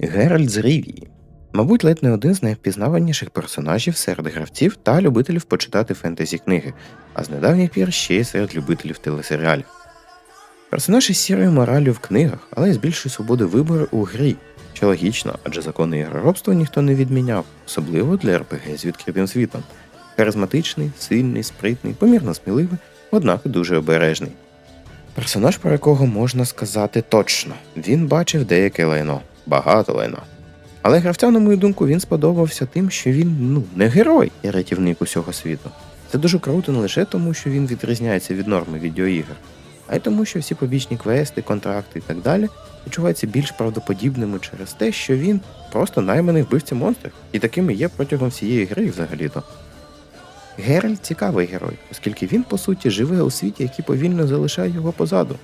Геральт з Рівії. Мабуть, ледь не один з найвпізнаваніших персонажів серед гравців та любителів почитати фентезі книги, а з недавніх пір ще й серед любителів телесеріалів. Персонаж із сірою мораллю в книгах, але й з більшою свободи вибору у грі, що логічно, адже закони ігроробства ніхто не відміняв, особливо для РПГ з відкритим світом. Харизматичний, сильний, спритний, помірно сміливий, однак дуже обережний. Персонаж, про якого можна сказати точно, він бачив деяке лайно, багато лайно. Але гравцям, на мою думку, він сподобався тим, що він ну не герой і рятівник усього світу. Це дуже круто не лише тому, що він відрізняється від норми відеоігр, а й тому, що всі побічні квести, контракти і так далі відчуваються більш правдоподібними через те, що він просто найманий вбивця монстрів, і такими є протягом всієї гри взагалі-то. Геральт цікавий герой, оскільки він, по суті, живе у світі, який повільно залишає його позаду.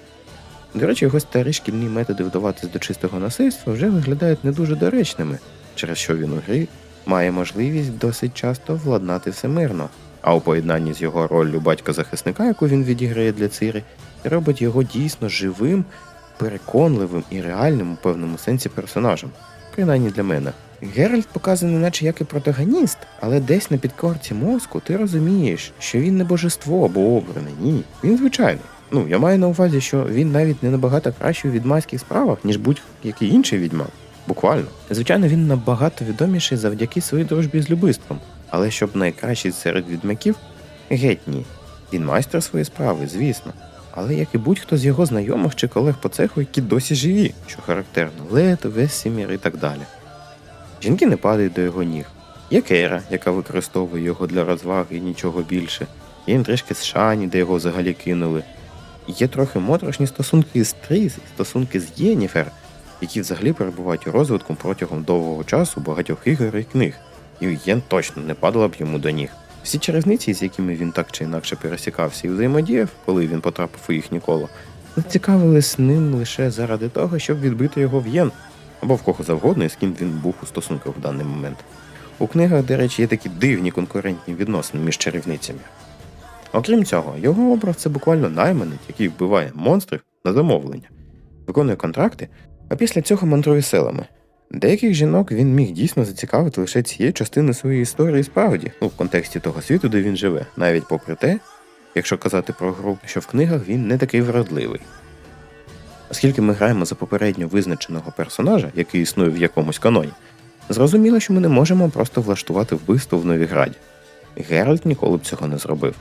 До речі, його старі шкільні методи вдаватись до чистого насильства вже виглядають не дуже доречними, через що він у грі має можливість досить часто владнати все мирно, а у поєднанні з його роллю батька-захисника, яку він відіграє для Цири, робить його дійсно живим, переконливим і реальним у певному сенсі персонажем, принаймні для мене. Геральт показаний, наче як і протагоніст, але десь на підкорці мозку ти розумієш, що він не божество або обраний. Ні, він звичайний. Ну, я маю на увазі, що він навіть не набагато кращий у відьмацьких справах, ніж будь-який інший відьмак. Буквально. Звичайно, він набагато відоміший завдяки своїй дружбі з любистом, але щоб найкращий серед відьмаків, геть ні. Він майстер своєї справи, звісно. Але як і будь-хто з його знайомих чи колег по цеху, які досі живі, що характерно, Лето, Весімір і так далі. Жінки не падають до його ніг. Є Кейра, яка використовує його для розваги і нічого більше. Є інтрижки з Шані, де його взагалі кинули. Є трохи моторошні стосунки з Тріс стосунки з Єніфер, які взагалі перебувають у розвитку протягом довгого часу багатьох ігор і книг, і Єн точно не падала б йому до ніг. Всі черезниці, з якими він так чи інакше пересікався і взаємодіяв, коли він потрапив у їхнє коло, зацікавились ним лише заради того, щоб відбити його в Єн, або в кого завгодно, і з ким він був у стосунках в даний момент. У книгах, до речі, є такі дивні конкурентні відносини між чарівницями. Окрім цього, його образ це буквально найманець, який вбиває монстрів на замовлення, виконує контракти, а після цього мандрує селами. Деяких жінок він міг дійсно зацікавити лише цією частиною своєї історії справді, ну в контексті того світу, де він живе, навіть попри те, якщо казати про гру, що в книгах він не такий вродливий. Оскільки ми граємо за попередньо визначеного персонажа, який існує в якомусь каноні, зрозуміло, що ми не можемо просто влаштувати вбивство в Новіграді. Геральт ніколи б цього не зробив.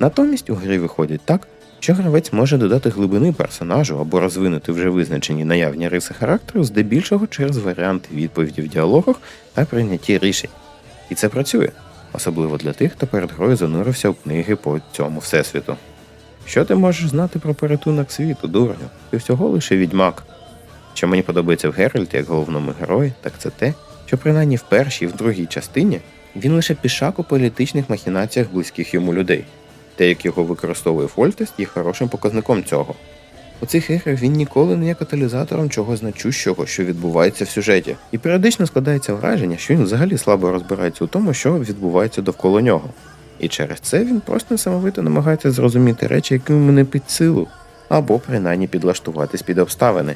Натомість у грі виходить так, що гравець може додати глибини персонажу або розвинути вже визначені наявні риси характеру здебільшого через варіанти відповіді в діалогах та прийнятті рішень. І це працює, особливо для тих, хто перед грою занурився в книги по цьому всесвіту. Що ти можеш знати про порятунок світу, дурню? Ти всього лише відьмак. Що мені подобається в Геральті як головному герої, так це те, що принаймні в першій і в другій частині він лише пішак у політичних махінаціях близьких йому людей. Те, як його використовує Фольтест, є хорошим показником цього. У цих іграх він ніколи не є каталізатором чогось значущого, що відбувається в сюжеті, і періодично складається враження, що він взагалі слабо розбирається у тому, що відбувається довкола нього. І через це він просто несамовито намагається зрозуміти речі, які йому не під силу, або принаймні підлаштуватись під обставини.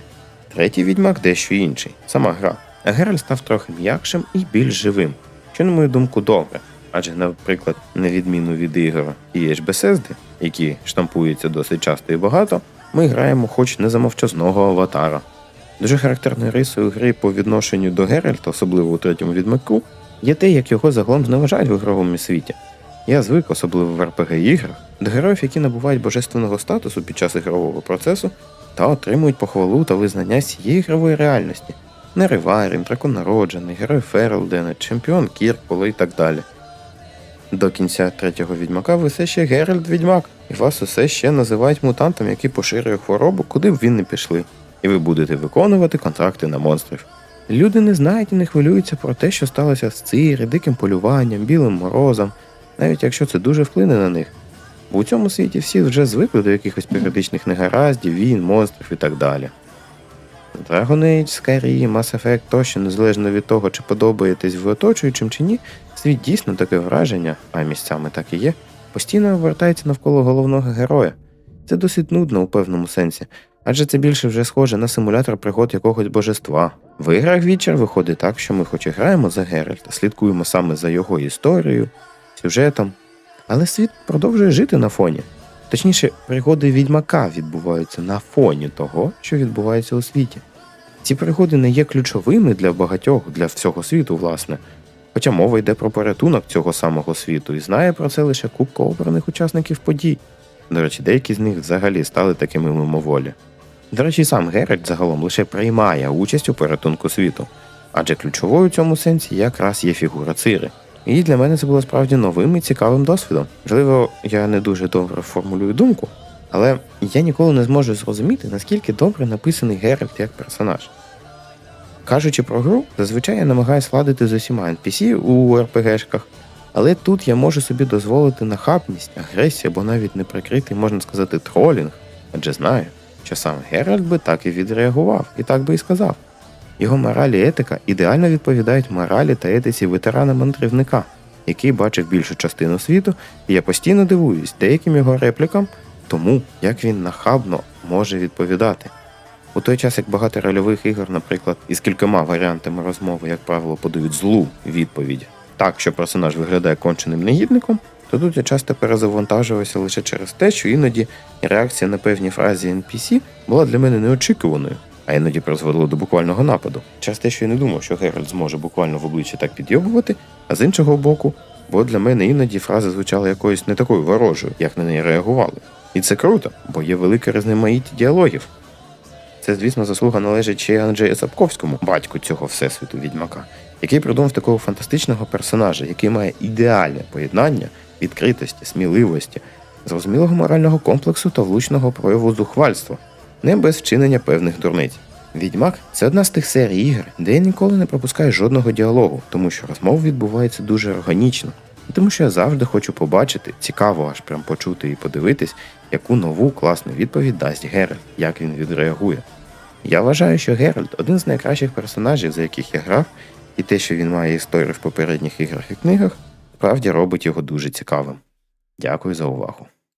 Третій відьмак дещо інший, сама гра. А Геральт став трохи м'якшим і більш живим, що, на мою думку, добре. Адже, наприклад, на відміну від ігор ж Bethesda, які штампуються досить часто і багато, ми граємо хоч не за мовчазного аватара. Дуже характерною рисою гри по відношенню до Геральта, особливо у третьому відмаку, є те, як його загалом зневажають в ігровому світі. Я звик, особливо в rpg іграх, до героїв, які набувають божественного статусу під час ігрового процесу та отримують похвалу та визнання цієї ігрової реальності. Нериварін, драконароджений, герой Ферлдена, чемпіон Кірпола і так далі. До кінця третього відьмака ви все ще Геральт Відьмак, і вас усе ще називають мутантом, який поширює хворобу, куди б він не пішли, і ви будете виконувати контракти на монстрів. Люди не знають і не хвилюються про те, що сталося з Цири, диким полюванням, білим морозом, навіть якщо це дуже вплине на них. Бо у цьому світі всі вже звикли до якихось періодичних негараздів, війн, монстрів і так далі. Dragon Age, Skyrim, Mass Effect тощо, незалежно від того, чи подобаєтесь ви оточуючим чи ні, світ дійсно таке враження, а місцями так і є, постійно обертається навколо головного героя. Це досить нудно у певному сенсі, Адже це більше вже схоже на симулятор пригод якогось божества. В іграх Вічер виходить так, що ми хоч і граємо за Геральта, слідкуємо саме за його історією, сюжетом, але світ продовжує жити на фоні. Точніше, пригоди відьмака відбуваються на фоні того, що відбувається у світі. Ці пригоди не є ключовими для багатьох, для всього світу, власне. Хоча мова йде про порятунок цього самого світу, і знає про це лише купка обраних учасників подій. До речі, деякі з них взагалі стали такими мимоволі. До речі, сам Геральт загалом лише приймає участь у порятунку світу, адже ключовою у цьому сенсі якраз є фігура Цири. І для мене це було справді новим і цікавим досвідом. Можливо, я не дуже добре формулюю думку, але я ніколи не зможу зрозуміти, наскільки добре написаний Геральт як персонаж. Кажучи про гру, зазвичай я намагаюся ладити з усіма NPC у РПГшках, але тут я можу собі дозволити нахабність, агресію або навіть неприкритий, можна сказати, тролінг, адже знаю, що сам Геральт би так і відреагував, і так би і сказав. Його моралі і етика ідеально відповідають моралі та етиці ветерана-мандрівника, який бачив більшу частину світу, і я постійно дивуюсь деяким його реплікам, тому як він нахабно може відповідати. У той час, як багато рольових ігор, наприклад, із кількома варіантами розмови, як правило, подають злу відповідь так, що персонаж виглядає конченим негідником, то тут я часто перезавантажувався лише через те, що іноді реакція на певні фразі NPC була для мене неочікуваною, а іноді призводила до буквального нападу. Через те, що я не думав, що Геральт зможе буквально в обличчя так підйобувати, а з іншого боку, бо для мене іноді фрази звучали якоюсь не такою ворожою, як на неї реагували. І це круто, бо є велике різноманіття діалогів. Це, звісно, заслуга належить ще й Анджею Сапковському, батьку цього всесвіту відьмака, який придумав такого фантастичного персонажа, який має ідеальне поєднання відкритості, сміливості, зрозумілого морального комплексу та влучного прояву зухвальства, не без вчинення певних дурниць. Відьмак це одна з тих серій ігр, де я ніколи не пропускаю жодного діалогу, тому що розмова відбувається дуже органічно. І тому що я завжди хочу побачити, цікаво аж прям почути і подивитись, яку нову класну відповідь дасть Геральт, як він відреагує. Я вважаю, що Геральт один з найкращих персонажів, за яких я грав, і те, що він має історію в попередніх іграх і книгах, справді робить його дуже цікавим. Дякую за увагу.